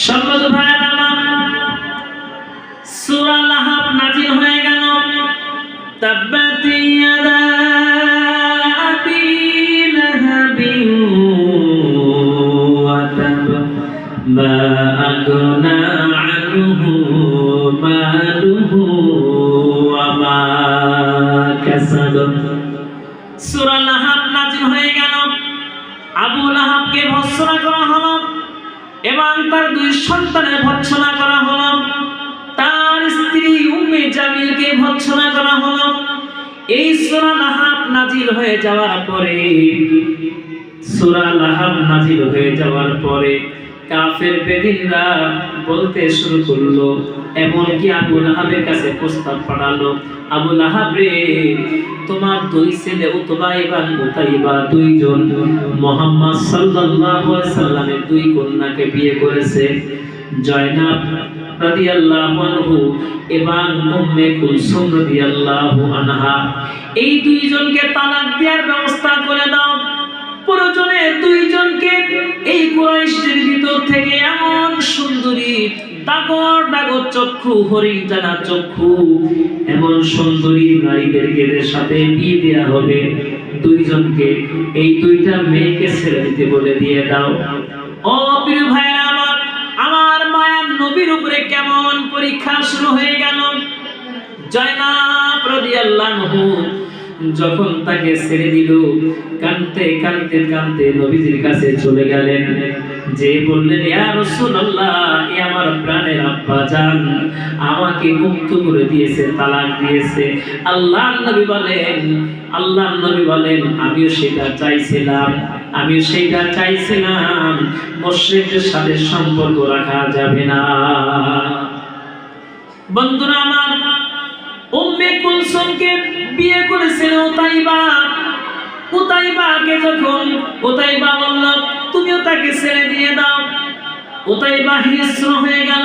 সম্মত ভাইয়ের আমার সূরা লাহাব নাজিল হয়ে গেল। তাব্বাত ইয়াদা আবি লাহাবিন ওয়া তাব মা আগনা আনহু মালুহু ওয়া মা কাসাব। সূরা লাহাব হয়ে গেল। আবু লাহাবকে ভৎসনা করা হলো। এবং তার দুই সন্তানের ভৎসনা করা হলো। তার স্ত্রী উম্মে জামিলকে ভৎসনা করা হলো। এই সূরা লাহাব নাজিল হয়ে যাওয়ার পরে, সূরা লাহাব নাজিল হয়ে যাওয়ার পরে কাফের বেদিনরা বলতে শুরু করল, এমনকি আবু লাহাবের কাছে প্রস্তাব পাঠালো, আবু লাহাব তোমার দুই ছেলে উতবা এবং উতাইবা দুইজন মোহাম্মদ সাল্লাল্লাহু আলাইহি সাল্লামের দুই কন্যাকে বিয়ে করেছে। জয়নাব রাদিয়াল্লাহু আনহু এবং উম্মে কুলসুম রাদিয়াল্লাহু আনহা এই দুইজনকে তালাক দেওয়ার ব্যবস্থা করে ডাগর ডাগর চক্ষু, হরিণ জানা চক্ষু। এমন সুন্দরী নারীদেরকে এদের সাথে বিয়ে দেওয়া হবে। দুইজনকে এই দুইটা মেয়েকে ছেড়ে দিতে বলে দিয়ে দাও। ও প্রিয় ভাইরা আমার আমার মায়ার নবীর উপরে কেমন পরীক্ষা শুরু হয়ে গেল? জয়নাব রাদিয়াল্লাহু যখন তাকে ছেড়ে দিল, কানতে কানতে কানতে নবীজির কাছে চলে গেলেন। যে বললেন, ইয়া রাসূলুল্লাহ আমার প্রাণের আব্বা জান আমাকে মুক্ত করে দিয়েছে, তালাক দিয়েছে। আল্লাহ নবী বলেন, আল্লাহ নবী বলেন, আমিও সেটা চাইছিলাম, আমিও সেটা চাইছিলাম। মুশরিকদের সাথে সম্পর্ক রাখা যাবে না। বন্ধুরা আমার, উম্মে কুলসুমকে বিয়ে করেছিল উতাইবা। উতাইবাকে যখন, উতাইবা বলল, তুমিও তাকে ছেড়ে দিয়ে দাও। উতাইবা হিংস্র হয়ে গেল।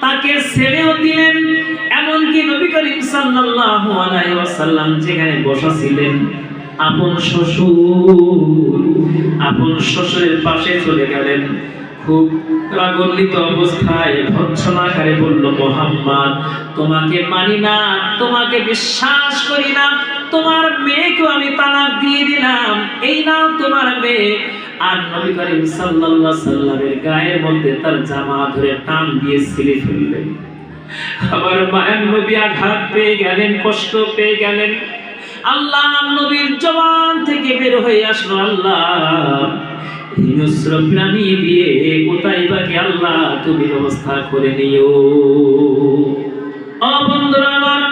তাকে ছেড়েও দিলেন। এমনকি নবী করিম সাল্লাল্লাহু আলাইহি ওয়াসাল্লাম যেখানে বসা ছিলেন আপন শ্বশুর, আপন শ্বশুরের পাশে চলে গেলেন। খুব প্রাগল্লিত অবস্থায় ভৎসনাকারে বলল, মোহাম্মদ, তোমাকে মানি না, তোমাকে বিশ্বাস করি না। তোমার মেয়েকেও আমি তালাক দিয়ে দিলাম। এই নাও তোমার মেয়ে। আর নবী করিম সাল্লাল্লাহু সাল্লামের গায়ের মধ্যে তার জামা ধরে টান দিয়ে ছিঁড়ে ফেললেন। আমার মায়ের নবী আঘাত পেয়ে গেলেন, কষ্ট পেয়ে গেলেন। আল্লাহ নবীর জবান থেকে বের হয়ে আসলো, আল্লাহ হিংস্র প্রাণী দিয়ে কোথায় বাকি আল্লাহ তুমি ব্যবস্থা করে নিও। ও বন্ধুরা আমার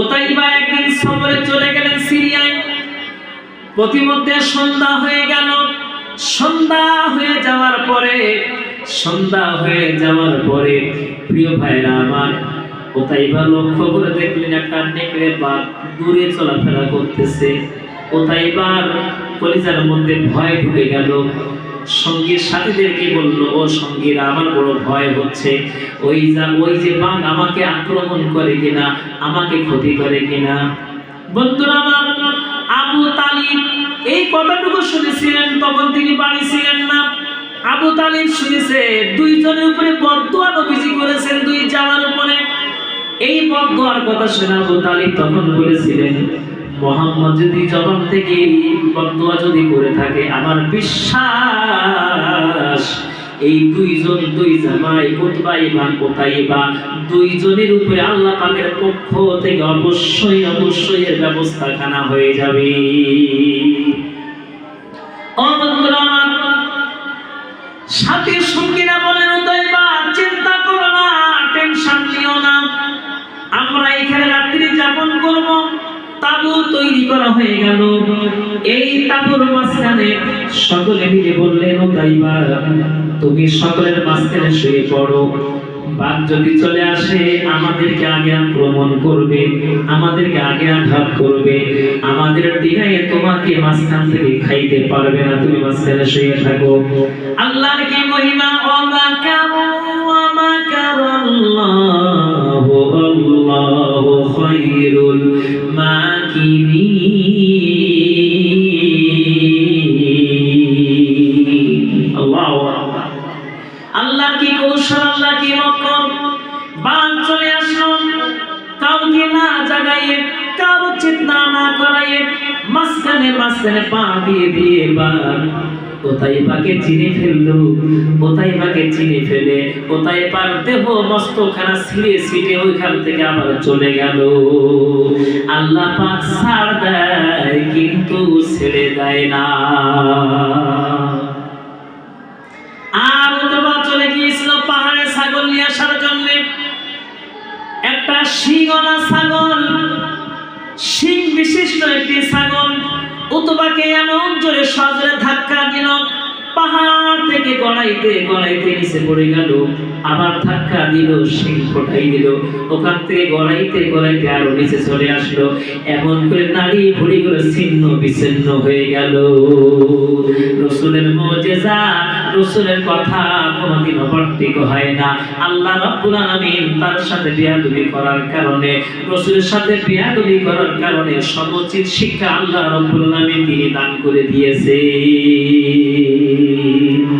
ওতাইবা একদিন সফরে চলে গেলেন সিরিয়ায়। প্রতিমধ্যে সন্ধ্যা হয়ে গেল। সন্ধ্যা হয়ে যাওয়ার পরে, সন্ধ্যা হয়ে যাওয়ার পরে, প্রিয় ভাইরা আমার ওতাইবা লক্ষ্য করে দেখলেন একটা নেকড়ে বাঘ দূরে চলাফেরা করতেছে। ওতাইবার কলিজার মধ্যে ভয় ঢুকে গেল। সঙ্গীর সাথীদেরকে বলল, ও সঙ্গীরা, আমার বড় ভয় হচ্ছে। ওই যা, ওই যে বাঘ আমাকে আক্রমণ করে কিনা, আমাকে ক্ষতি করে কিনা? বন্ধুরা আমার, আবু তালিব, এই কথাটুকু শুনেছিলেন, তখন তিনি বাড়ি না। আবু তালিব শুনেছে, দুইজনের উপরে বদুয়া নবীজি করেছেন, দুই জামার উপরে। এই বদুয়ার কথা শুনে আবু তালিব তখন বলেছিলেন, মোহাম্মদ যদি জবান থেকে বদুয়া যদি করে থাকে, আমার বিশ্বাস এই দুইজন দুই জামাই উতবা ইমান কোথাইবা দুইজনের উপরে আল্লাহ পাকের পক্ষ থেকে অবশ্যই অবশ্যই এর ব্যবস্থা খানা হয়ে যাবে। সাথে বলেন উদয়বা চিন্তা করো না, টেনশন নিও না। আমরা এখানে রাত্রি যাপন করব, তাবু তৈরি করা হয়ে গেল। এই তাবুর মাঝখানে সকলে মিলে বললেন উদয়বা তুমি সকলের মাঝখানে শুয়ে পড়ো। বাঘ যদি চলে আসে, আমাদেরকে আগে আক্রমণ করবে, আমাদেরকে আগে আঘাত করবে। আমাদের দিনায় তোমাকে মাঝখান থেকে খাইতে পারবে না, তুমি মাঝখানে শুয়ে থাকো। আল্লাহর কি মহিমা? অমাকারাল্লাহু আল্লাহু খায়রুল মাকিরিন। জাগাইয়ে কারও চেতনা না করাইয়ে, মাঝখানে মাঝখানে পা দিয়ে দিয়ে বান কোথায় পাকে চিনে ফেলল? কোথায় পাকে চিনে ফেলে? কোথায় পার দেহ মস্তখানা ছিঁড়ে ছিঁড়ে ওইখান থেকে আবার চলে গেল? আল্লাহ পাক ছাড় দেয়, কিন্তু ছেড়ে দেয় না। উতবাকে এমন জোরে সজরে ধাক্কা দিল। পাহাড় থেকে গড়াইতে গড়াইতে নিচে পড়ে গেল। আবার ধাক্কা দিল, শিং ফোটাই দিল। ওখান থেকে গড়াইতে গড়াইতে আরও নিচে চলে আসলো। এমন করে নারী করে ছিন্ন বিচ্ছিন্ন হয়ে গেল। রসুলের মজেজা, রসুলের কথা কোনোদিন অবর্তিক হয় না। আল্লাহ রাব্বুল আলামিন তার সাথে বিয়াদবি করার কারণে, রসুলের সাথে বিয়াদবি করার কারণে সমুচিত শিক্ষা আল্লাহ রাব্বুল আলামিন তিনি দান করে দিয়েছে